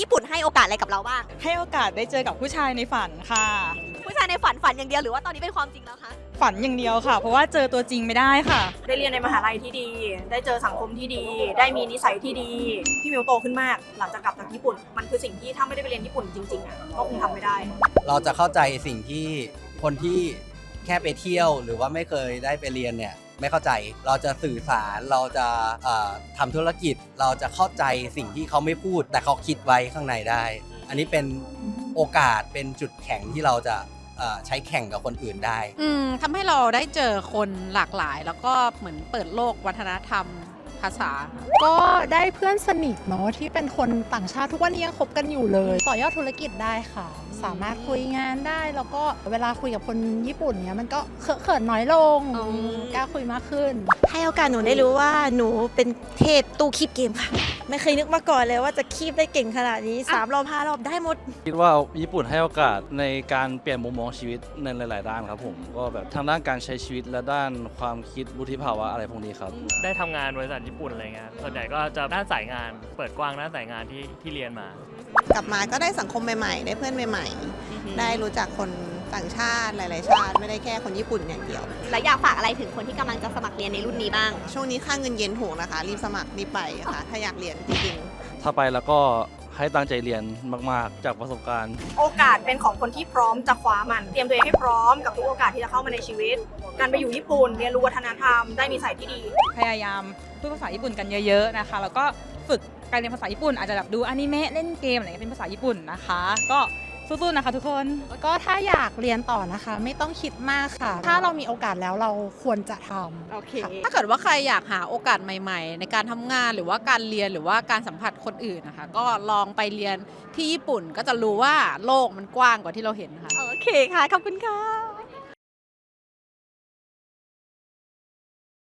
ญี่ปุ่นให้โอกาสอะไรกับเราบ้าง ให้โอกาสได้เจอกับผู้ชายในฝันค่ะ ผู้ชายในฝันฝันอย่างเดียวหรือว่าตอนนี้เป็นความจริงแล้วคะ ฝันอย่างเดียวค่ะ เพราะว่าเจอตัวจริงไม่ได้ค่ะ ได้เรียนในมหาลัยที่ดี ได้เจอสังคมที่ดี ได้มีนิสัยที่ดี พี่มิวโตขึ้นมาก หลังจากกลับจากญี่ปุ่น มันคือสิ่งที่ถ้าไม่ได้ไปเรียนญี่ปุ่นจริงๆอะก็คงทำไม่ได้ เราจะเข้าใจสิ่งที่คนที่แค่ไปเที่ยวหรือว่าไม่เคยได้ไปเรียนเนี่ย ไม่เข้าใจ เราจะสื่อสารเราจะเอ่อทำธุรกิจเราจะเข้าใจสิ่งที่เขาไม่พูด แต่เขาคิดไว้ข้างในได้ อันนี้เป็นโอกาสเป็นจุดแข็งที่เราจะเอ่อใช้แข่งกับคนอื่นได้ อืมทำให้เราได้เจอคนหลากหลาย แล้วก็เหมือนเปิดโลกวัฒนธรรม ภาษา ก็ได้เพื่อนสนิทเนาะที่เป็นคนต่างชาติทุกวันนี้ยังคบกันอยู่เลย ต่อยอดธุรกิจได้ค่ะ สามารถคุยงานได้ แล้วก็เวลาคุยกับคนญี่ปุ่นเนี้ยมันก็เขินๆน้อยลงอ๋อ กล้าคุยมากขึ้น ให้โอกาสหนูได้รู้ว่าหนูเป็นเทพตู้คีบเกมค่ะ ไม่เคยนึกมาก่อนเลยว่าจะคีบได้เก่งขนาดนี้สามรอบห้ารอบได้หมด คิดว่าญี่ปุ่นให้โอกาสในการเปลี่ยนมุมมองชีวิตในหลาย ๆ ด้านครับผม ก็แบบทางด้านการใช้ชีวิตและด้านความคิดวุฒิภาวะอะไรพวกนี้ครับ ได้ทำงานบริษัทญี่ปุ่นอะไรเงี้ยส่วนใหญ่ก็จะด้านสายงาน เปิดกว้างด้านสายงานที่ที่เรียนมา กลับมาก็ได้สังคมใหม่ๆ ได้เพื่อนใหม่ ๆ ได้รู้จักคนต่างชาติหลาย ๆ ชาติ ไม่ได้แค่คนญี่ปุ่นอย่างเดียว แล้วอยากฝากอะไรถึงคนที่กำลังจะสมัครเรียนในรุ่นนี้บ้าง ช่วงนี้ค่าเงินเย็นถูกนะคะ รีบสมัครรีบไปค่ะ ถ้าอยากเรียนจริงๆ ถ้าไปแล้วก็ให้ตั้งใจเรียนมาก ๆ จากประสบการณ์ โอกาสเป็นของคนที่พร้อมจะคว้ามัน เตรียมตัวเองให้พร้อมกับทุกโอกาสที่จะเข้ามาในชีวิต การไปอยู่ญี่ปุ่น เรียนรู้วัฒนธรรม ได้นิสัยที่ดี พยายาม พูดภาษาญี่ปุ่นกันเยอะๆนะคะ แล้วก็ฝึกการเรียนภาษาญี่ปุ่นอาจจะแบบดูอนิเมะเล่นเกมอะไรเงี้ยเป็นภาษาญี่ปุ่นนะคะ ก็สู้ๆนะคะทุกคน แล้วก็ถ้าอยากเรียนต่อนะคะ ไม่ต้องคิดมากค่ะ ถ้าเรามีโอกาสแล้วเราควรจะทำโอเค ถ้าเกิดว่าใครอยากหาโอกาสใหม่ ๆ ในการทำงานหรือว่าการเรียนหรือว่าการสัมผัสคนอื่นนะคะ ก็ลองไปเรียนที่ญี่ปุ่นก็จะรู้ว่าโลกมันกว้างกว่าที่เราเห็นค่ะ โอเคค่ะ ขอบคุณค่ะ